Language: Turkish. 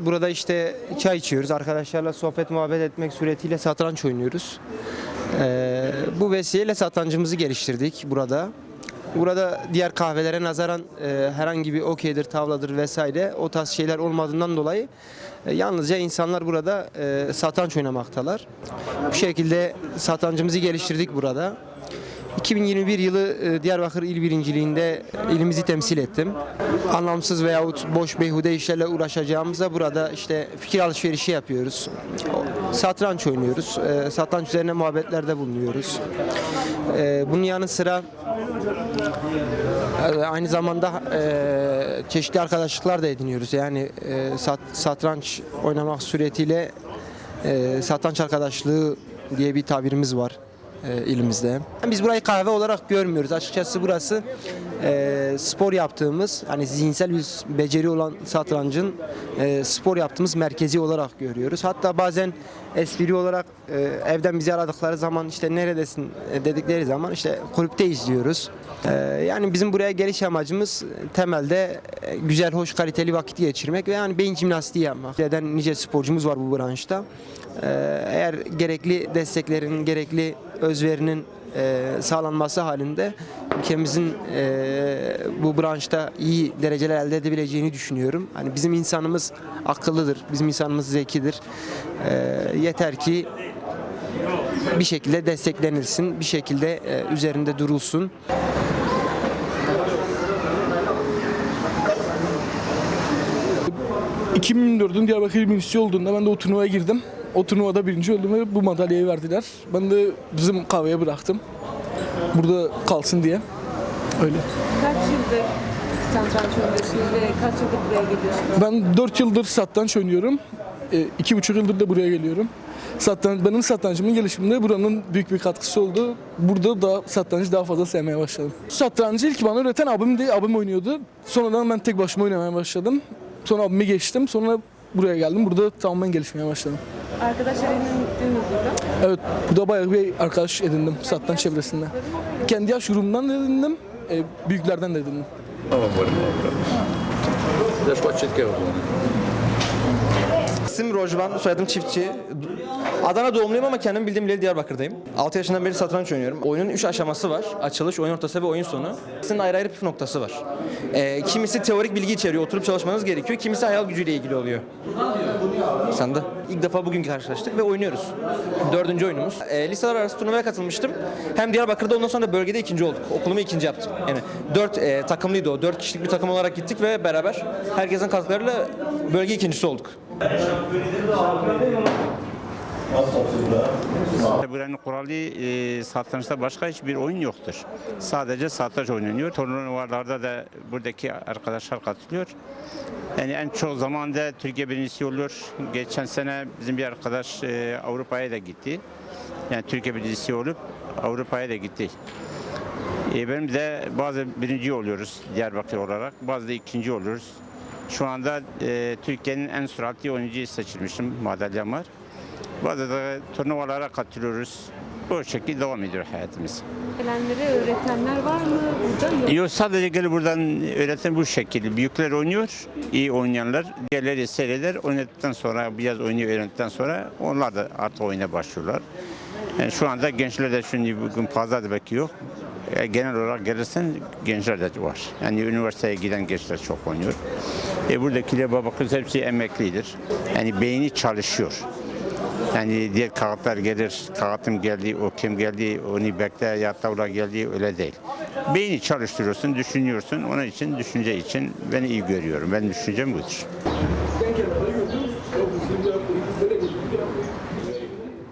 Burada işte çay içiyoruz. Arkadaşlarla sohbet muhabbet etmek suretiyle satranç oynuyoruz. Ee, bu vesileyle satrancımızı geliştirdik burada. Burada diğer kahvelere nazaran e, herhangi bir okeydir, tavladır vesaire o tarz şeyler olmadığından dolayı e, yalnızca insanlar burada e, satranç oynamaktalar. Bu şekilde satrancımızı geliştirdik burada. 2021 yılı e, Diyarbakır İl Birinciliğinde ilimizi temsil ettim. Anlamsız veyahut boş beyhude işlerle uğraşacağımıza burada işte fikir alışverişi yapıyoruz. Satranç oynuyoruz. E, Satranç üzerine muhabbetlerde bulunuyoruz. E, Bunun yanı sıra aynı zamanda çeşitli arkadaşlıklar da ediniyoruz. Yani sat- satranç oynamak suretiyle satranç arkadaşlığı diye bir tabirimiz var e, ilimizde. Biz burayı kahve olarak görmüyoruz. Açıkçası burası e, spor yaptığımız, hani zihinsel bir beceri olan satrancın e, spor yaptığımız merkezi olarak görüyoruz. Hatta bazen espri olarak e, evden bizi aradıkları zaman işte neredesin e, dedikleri zaman işte kulüpteyiz diyoruz. E, yani bizim buraya geliş amacımız temelde e, güzel, hoş, kaliteli vakit geçirmek ve yani beyin jimnastiği yapmak. Neden nice sporcumuz var bu branşta. E, eğer gerekli desteklerin, gerekli özverinin e, sağlanması halinde ülkemizin e, bu branşta iyi dereceler elde edebileceğini düşünüyorum. Hani bizim insanımız akıllıdır, bizim insanımız zekidir. E, yeter ki bir şekilde desteklenilsin, bir şekilde e, üzerinde durulsun. Ee, 2024'ün Diyarbakır birincisi olduğunda ben de o turnuvaya girdim. O turnuvada birinci oldum ve bu madalyayı verdiler. Ben de bizim kahveye bıraktım. Burada kalsın diye. Öyle. Kaç yıldır satranç oynuyorsunuz ve kaç yıldır buraya geliyorsunuz? Ben 4 yıldır satranç oynuyorum. 2,5 yıldır da buraya geliyorum. Satranç, benim satrancımın gelişiminde buranın büyük bir katkısı oldu. Burada da satrancı daha fazla sevmeye başladım. Satrancı ilk bana öğreten abimdi. Abim oynuyordu. Sonradan ben tek başıma oynamaya başladım. Sonra abimi geçtim. Sonra buraya geldim. Burada tamamen gelişmeye başladım. Arkadaşlar edindiniz burada. Evet, burada bayağı bir arkadaş edindim satranç çevresinde. Kendi yaş grubumdan da edindim, e, büyüklerden de edindim. Zeszła cietkę İsim Rojvan, soyadım Çiftçi. Adana doğumluyum ama kendim bildiğim bileli Diyarbakır'dayım. 6 yaşından beri satranç oynuyorum. Oyunun 3 aşaması var. Açılış, oyun ortası ve oyun sonu. Hepsinin ayrı ayrı püf noktası var. Ee, kimisi teorik bilgi içeriyor, oturup çalışmanız gerekiyor. Kimisi hayal gücüyle ilgili oluyor. Sen de. İlk defa bugün karşılaştık ve oynuyoruz. Dördüncü oyunumuz. Ee, liseler arası turnuvaya katılmıştım. Hem Diyarbakır'da ondan sonra bölgede ikinci olduk. Okulumu ikinci yaptım. Yani dört e, takımlıydı o. Dört kişilik bir takım olarak gittik ve beraber herkesin katkılarıyla bölge ikincisi olduk. Buranın kuralı e, satrançta başka hiçbir oyun yoktur. Sadece satranç oynanıyor. Turnuvalarda da buradaki arkadaşlar katılıyor. Yani en çok zamanda Türkiye birincisi oluyor. Geçen sene bizim bir arkadaş e, Avrupa'ya da gitti. Yani Türkiye birincisi olup Avrupa'ya da gitti. E, benim de bazı birinci oluyoruz Diyarbakır olarak. Bazı da ikinci oluyoruz. Şu anda e, Türkiye'nin en süratli oyuncuyu seçilmişim. Madalyam var. Bazı da turnuvalara katılıyoruz. Bu şekilde devam ediyor hayatımız. Gelenlere öğretenler var mı burada? Yok. Yok sadece gelip buradan öğreten bu şekilde. Büyükler oynuyor, iyi oynayanlar. Diğerleri seyreder. Oynadıktan sonra, biraz oyunu öğrendikten sonra onlar da artık oyuna başlıyorlar. Yani şu anda gençler de şimdi bugün fazla da belki yok. E, Genel olarak gelirsen gençler de var. Yani üniversiteye giden gençler çok oynuyor. E buradakiler bakıyoruz hepsi emeklidir. Yani beyni çalışıyor. Yani diğer kağıtlar gelir, kağıtım geldi, o kim geldi, onu bekle, ya tavla geldi, öyle değil. Beyni çalıştırıyorsun, düşünüyorsun, onun için, düşünce için beni iyi görüyorum. Ben düşüncem budur.